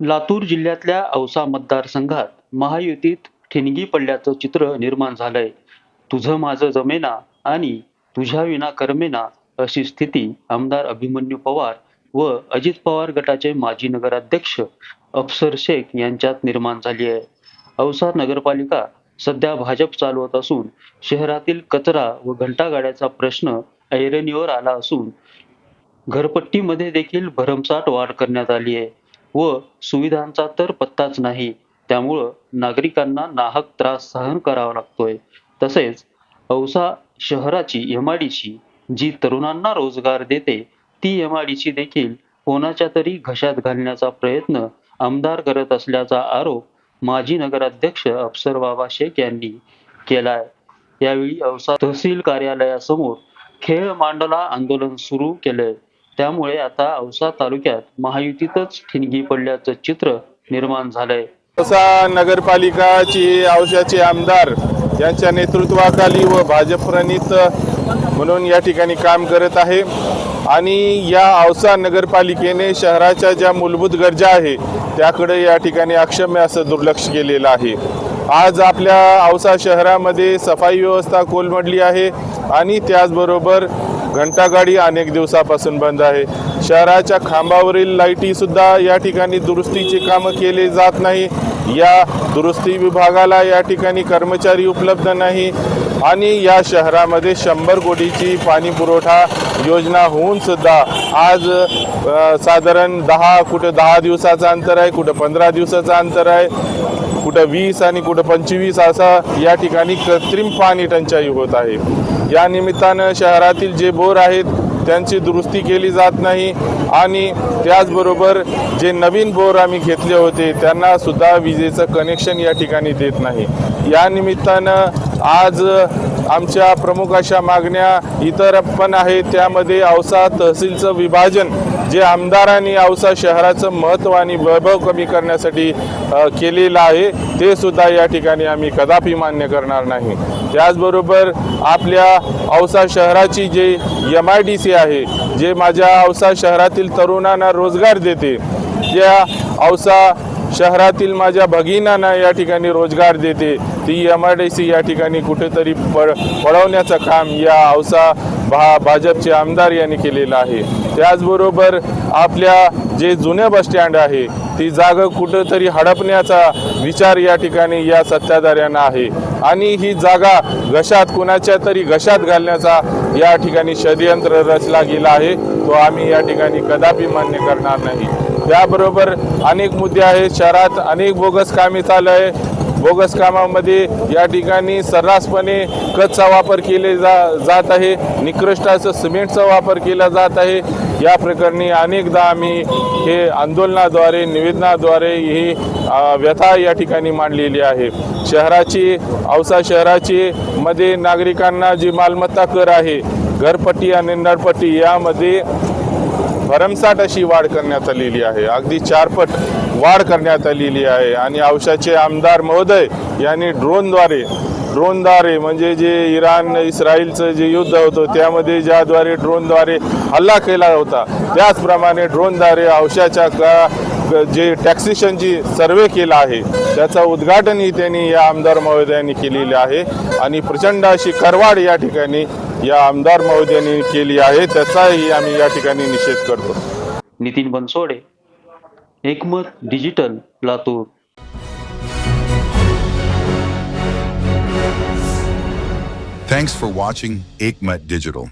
लातूर जिल्ह्यातल्या औसा मतदारसंघात महायुतीत ठिणगी पडल्याचं चित्र निर्माण झालंय. तुझं माझं जमेना आणि तुझ्या विना करमेना अशी स्थिती आमदार अभिमन्यू पवार व अजित पवार गटाचे माजी नगराध्यक्ष अफसर शेख यांच्यात निर्माण झाली आहे. औसा नगरपालिका सध्या भाजप चालवत असून शहरातील कचरा व घंटागाड्याचा प्रश्न ऐरणीवर आला असून घरपट्टीमध्ये देखील भरमसाठ वाढ करण्यात आली आहे. व सुविधांचा तर पत्ताच नाही. त्यामुळं नागरिकांना नाहक त्रास सहन करावा लागतोय. तसेच औसा शहराची एम जी तरुणांना रोजगार देते ती एम देखील कोणाच्या तरी घशात घालण्याचा प्रयत्न आमदार करत असल्याचा आरोप माजी नगराध्यक्ष अफसर बाबा शेख यांनी केलाय. यावेळी औसा तहसील कार्यालयासमोर खेळ मांडला आंदोलन सुरू केलंय. त्यामुळे आता औसा तालुक्यात महायुतीतच ठिणगी पडल्याचं चित्र निर्माण झालंय. औसा नगरपालिकाची औशाचे आमदार यांच्या नेतृत्वाखाली व भाजप प्रणित म्हणून या ठिकाणी काम करत आहे. आणि या औसा नगरपालिकेने शहराच्या ज्या मूलभूत गरजा आहे त्याकडे या ठिकाणी अक्षम्य असं दुर्लक्ष केलेलं आहे. आज आपल्या औसा शहरामध्ये सफाई व्यवस्था कोलमडली आहे आणि त्याचबरोबर घंटागाडी अनेक दिवसापासून बंद आहे. शहराच्या खांबावरील लाईटीसुद्धा या ठिकाणी दुरुस्तीचे कामं केले जात नाही. या दुरुस्ती विभागाला या ठिकाणी कर्मचारी उपलब्ध नाही. आणि या शहरामध्ये शंभर कोटीची पाणी पुरवठा योजना होऊन सुद्धा आज साधारण दहा कुठं दहा दिवसाचं अंतर आहे कुठं पंधरा दिवसाचं अंतर आहे. कुठं वीस आणि कुठं पंचवीस असा या ठिकाणी कृत्रिम पाणी टंचाई होत आहे. या निमित्तानं शहरातील जे बोर आहेत त्यांची दुरुस्ती केली जात नाही आणि त्याचबरोबर जे नवीन बोर आम्ही घेतले होते त्यांना सुद्धा विजेचं कनेक्शन या ठिकाणी देत नाही. या निमित्तानं आज आमच्या प्रमुख अशा मागण्या इतर पण आहेत त्यामध्ये औसा तहसीलचं विभाजन जे आमदारांनी औसा शहराचं महत्त्व आणि वैभव कमी करण्यासाठी केलेलं आहे ते सुद्धा या ठिकाणी आम्ही कदापि मान्य करणार नाही. त्याचबरोबर आपल्या औसा शहराची जे एम आय डी सी आहे जे माझ्या औसा शहरातील तरुणांना रोजगार देते त्या औसा शहरातील माझ्या भगिनांना या ठिकाणी रोजगार देते. ती एम आय डी सी या ठिकाणी कुठेतरी पड पळवण्याचं काम या औसा भा भाजपचे आमदार यांनी केलेलं आहे. त्याचबरोबर आपल्या जे जुने बसस्टँड आहे ती जागा कुठंतरी हडपण्याचा विचार या ठिकाणी या सत्ताधाऱ्यांना आहे. आणि ही जागा घशात कुणाच्या तरी घशात घालण्याचा या ठिकाणी षडयंत्र रचला गेला आहे तो आम्ही या ठिकाणी कदापि मान्य करणार नाही. त्याबरोबर अनेक मुद्दे आहेत. शहरात अनेक बोगस कामे चालू आहे. बोगस कामामध्ये या ठिकाणी सर्रासपणे खतचा वापर केले जा जात आहे. निकृष्ट असं सिमेंटचा वापर केला जात आहे. या प्रकरणी अनेकदा आम्ही हे आंदोलनाद्वारे निवेदनाद्वारे ही व्यथा या ठिकाणी मांडलेली आहे. शहराची औसा शहराची मध्ये नागरिकांना जी मालमत्ता कर आहे घरपट्टी आणि नळपट्टी यामध्ये भरमसाठ अशी वाढ करण्यात आलेली आहे. अगदी चारपट वाढ करण्यात आलेली आहे. आणि औषधाचे आमदार महोदय यांनी ड्रोनद्वारे ड्रोनद्वारे म्हणजे जे इराण इस्रायलचं जे युद्ध होतं त्यामध्ये ज्याद्वारे ड्रोनद्वारे हल्ला केला होता त्याचप्रमाणे ड्रोनद्वारे औषधाच्या का जे टॅक्सेशनची सर्वे केला आहे त्याचं उद्घाटनही त्यांनी या आमदार महोदयांनी केलेले आहे. आणि प्रचंड अशी करवाड या ठिकाणी या आमदार महोदयांनी केली आहे. त्याचाही आम्ही या ठिकाणी निषेध करतो. Nitin Bansode Ekmat digital Latur. Thanks for watching Aikmat Digital.